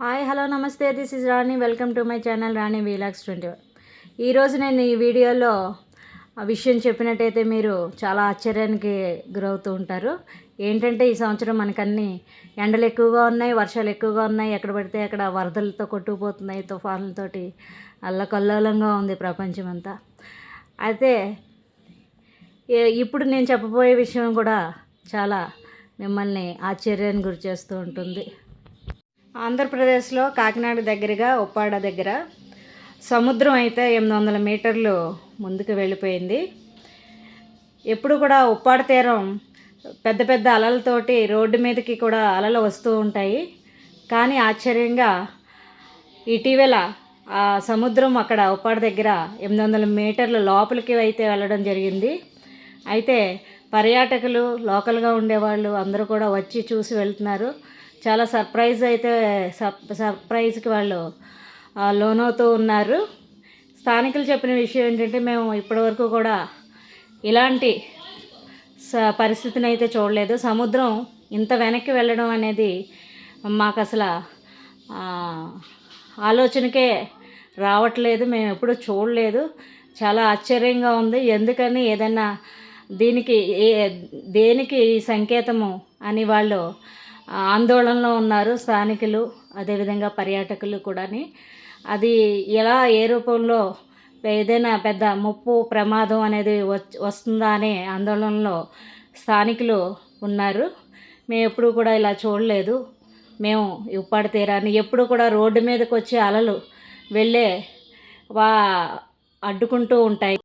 Hi hello నమస్తే this is Rani welcome to my channel Rani vlogs twenty ఈరోజు నేను ఈ వీడియోలో ఆ విషయం చెప్పినట్టయితే మీరు చాలా ఆశ్చర్యానికి గురవుతూ ఉంటారు. ఏంటంటే ఈ సంవత్సరం మనకన్నీ ఎండలు ఎక్కువగా ఉన్నాయి వర్షాలు ఎక్కువగా ఉన్నాయి. ఎక్కడ పడితే అక్కడ వరదలతో కొట్టుకుపోతున్నాయి తుఫానులతోటి అల్లకల్లోలంగా ఉంది ప్రపంచం అంతా అయితే ఇప్పుడు నేను చెప్పబోయే విషయం కూడా చాలా మిమ్మల్ని ఆశ్చర్యానికి గురి చేస్తూ ఉంటుంది. ఆంధ్రప్రదేశ్లో కాకినాడ దగ్గరగా ఉప్పాడ దగ్గర సముద్రం అయితే ఎనిమిది వందల మీటర్లు ముందుకు వెళ్ళిపోయింది. ఎప్పుడు కూడా ఉప్పాడ తీరం పెద్ద పెద్ద అలలతోటి రోడ్డు మీదకి కూడా అలలు వస్తూ ఉంటాయి. కానీ ఆశ్చర్యంగా ఇటీవల ఆ సముద్రం అక్కడ ఉప్పాడ దగ్గర ఎనిమిది వందల మీటర్ల లోపలికి అయితే వెళ్ళడం జరిగింది. అయితే పర్యాటకులు లోకల్గా ఉండేవాళ్ళు అందరూ కూడా వచ్చి చూసి వెళ్తున్నారు. చాలా సర్ప్రైజ్ అయితే సర్ప్రైజ్కి వాళ్ళు లోనవుతూ ఉన్నారు. స్థానికులు చెప్పిన విషయం ఏంటంటే మేము ఇప్పటివరకు కూడా ఇలాంటి స పరిస్థితిని అయితే చూడలేదు. సముద్రం ఇంత వెనక్కి వెళ్ళడం అనేది మాకు అసలు ఆలోచనకే రావట్లేదు. మేము ఎప్పుడూ చూడలేదు. చాలా ఆశ్చర్యంగా ఉంది. ఎందుకని ఏదన్నా దీనికి ఏ దేనికి ఈ సంకేతము అని వాళ్ళు ఆందోళనలో ఉన్నారు స్థానికులు అదేవిధంగా పర్యాటకులు కూడాని. అది ఎలా ఏ రూపంలో ఏదైనా పెద్ద ముప్పు ప్రమాదం అనేది వచ్- వస్తుందా అనే ఆందోళనలో స్థానికులు ఉన్నారు. మేము ఎప్పుడూ కూడా ఇలా చూడలేదు. మేము ఉప్పాడు తీరాన్ని. ఎప్పుడు కూడా రోడ్డు మీదకి వచ్చే అలలు వెళ్ళే వా అడ్డుకుంటూ ఉంటాయి.